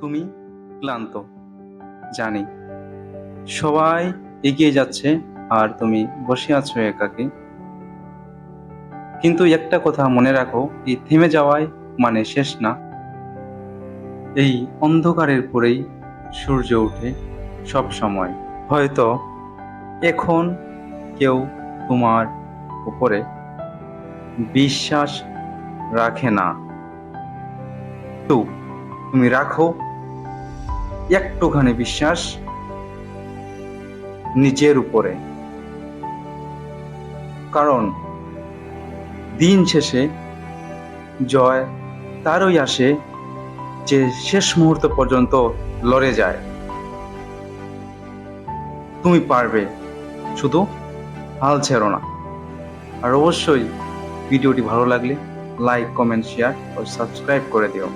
তুমি ক্লান্ত। জানি। সবাই এগিয়ে যাচ্ছে আর তুমি বসে আছো একাকে। কিন্তু একটা কথা মনে রাখো, এই থেমে যাওয়ায় মানে শেষ না। এই অন্ধকারের পরেই সূর্য ওঠে সব সময়। হয়তো এখন কেউ তোমার উপরে বিশ্বাস রাখে না। তো তুমি রাখো। একটুখানি বিশ্বাস নিজের উপরে। কারণ দিন শেষে জয় তারই আসে যে শেষ মুহূর্ত পর্যন্ত লড়ে যায়। তুমি পারবে, শুধু হাল ছেড়ো না। আর অবশ্যই ভিডিওটি ভালো লাগলে লাইক, কমেন্ট, শেয়ার ও সাবস্ক্রাইব করে দিও।